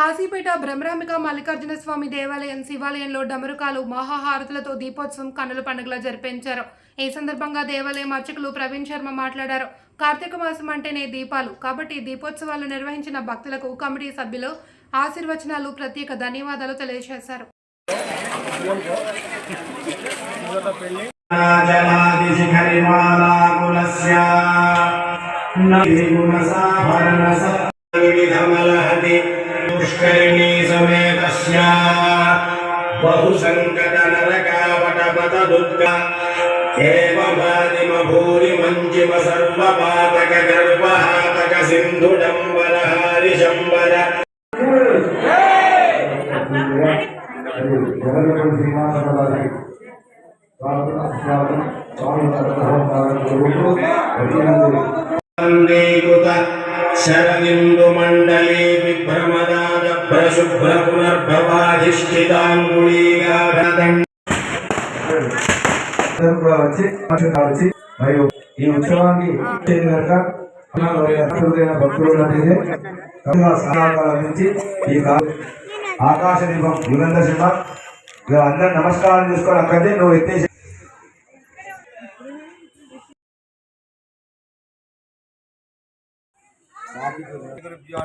కాశీపేట బ్రహ్మరామిక మల్లికార్జున స్వామి దేవాలయం శివాలయంలో డమరుకాలు మహాహారతులతో దీపోత్సవం కన్నుల పండుగలా జరిపించారు. ఈ సందర్భంగా దేవాలయం అర్చకులు ప్రవీణ్ శర్మ మాట్లాడారు. కార్తీక మాసం అంటేనే దీపాలు. కాబట్టి దీపోత్సవాలు నిర్వహించిన భక్తులకు కమిటీ సభ్యులు ఆశీర్వచనాలు ప్రత్యేక ధన్యవాదాలు తెలియజేశారు. వివిధమలహతి पुष्करिणी समेतस्य। बहुसङ्कटनरकावटपतदुर्गा सिंधुडंबर हरिशंबर हाँ। शरदिं అందరూ కూడా వచ్చి వచ్చి మరియు ఈ ఉత్సవానికి భక్తులు నుంచి ఈ ఆకాశ దీపం యుగంధ సింహ అందరు నమస్కారం చేసుకొని అక్కడే నువ్వు ఎత్తేసి.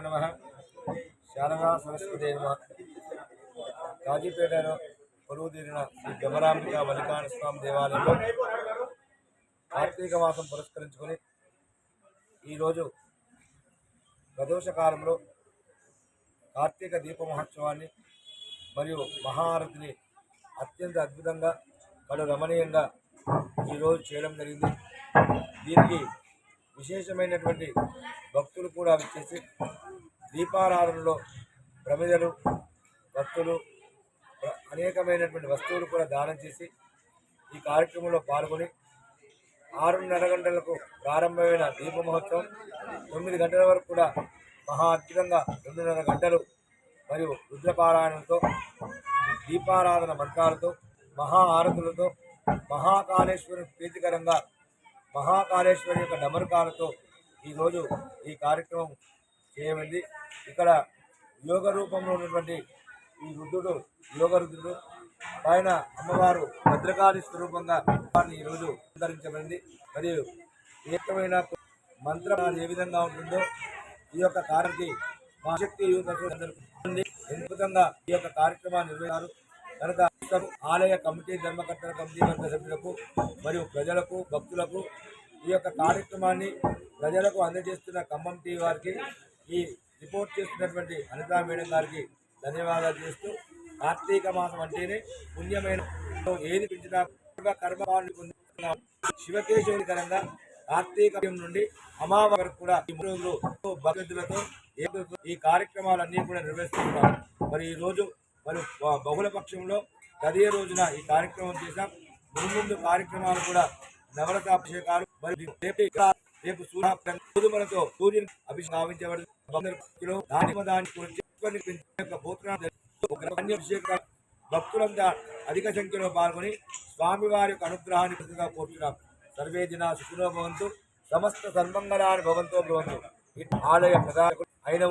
నమ. శారదా సరస్వతి కాజీపేటను కాజీపేటలో కొలువు శ్రీ గమరాంబిక మల్లికార్జున స్వామి దేవాలయంలో కార్తీక మాసం పురస్కరించుకొని ఈరోజు ప్రదోష కాలంలో కార్తీక దీప మహోత్సవాన్ని మరియు మహారతిని అత్యంత అద్భుతంగా కడు రమణీయంగా ఈరోజు చేయడం జరిగింది. దీనికి విశేషమైనటువంటి భక్తులు కూడా చేసి దీపారాధనలో ప్రమిదలు భక్తులు అనేకమైనటువంటి వస్తువులు కూడా దానం చేసి ఈ కార్యక్రమంలో పాల్గొని ఆరున్నర గంటలకు ప్రారంభమైన దీప మహోత్సవం తొమ్మిది గంటల వరకు కూడా మహా అద్భుతంగా రెండున్నర గంటలు మరియు రుద్రపారాయణంతో దీపారాధన మంత్రాలతో మహా ఆరతులతో మహాకాళేశ్వరుని ప్రీతికరంగా మహాకాళేశ్వరి యొక్క డమరుకాలతో ఈరోజు ఈ కార్యక్రమం చేయబడింది ఇక్కడ యోగ రూపంలో ఉన్నటువంటి ఈ రుద్రుడు యోగ రుద్రుడు పైన అమ్మవారు భద్రకాళి స్వరూపంగా వారిని ఈరోజు ధరించబడింది మరియు ఏకమైన మంత్రం ఏ విధంగా ఉంటుందో ఈ యొక్క కార్యానికి మా శక్తి అద్భుతంగా ఈ యొక్క కార్యక్రమాన్ని నిర్వహించారు కనుక ఆలయ కమిటీ ధర్మకర్తల కమిటీ వర్గ సభ్యులకు మరియు ప్రజలకు భక్తులకు ఈ యొక్క కార్యక్రమాన్ని ప్రజలకు అందజేస్తున్న ఖమ్మం టీ వారికి ఈ రిపోర్ట్ చేస్తున్నటువంటి అనితా మేడం గారికి ధన్యవాదాలు చేస్తూ కార్తీక మాసం అంటేనే పుణ్యమైన ఏది పెంచినా కూడా శివకేశవునికరంగా కార్తీక నుండి అమావాస్య వరకు కూడా ఈ మూడు రోజులు భక్తులతో ఈ కార్యక్రమాలన్నీ కూడా నిర్వహిస్తున్నాం. మరి ఈ రోజు మరి బహుళ పక్షంలో అదే రోజున ఈ కార్యక్రమం చేశాం. ముందు ముందు కార్యక్రమాలు కూడా నవరతాభిషేకాలు మరి రేపు రేపు సూర్య గోధుమలతో సూర్యుని అభిషేకం భక్తులు దాని దాని గురించి యొక్క భక్తులంతా అధిక సంఖ్యలో పాల్గొని స్వామివారి యొక్క అనుగ్రహాన్ని ప్రతిగా కోరుతున్నాం సర్వే జన సుఖినో భవంతు. సమస్త సన్మంగళాన్ని భవంతో భవంతు. ఆలయ ప్రధాన అయిన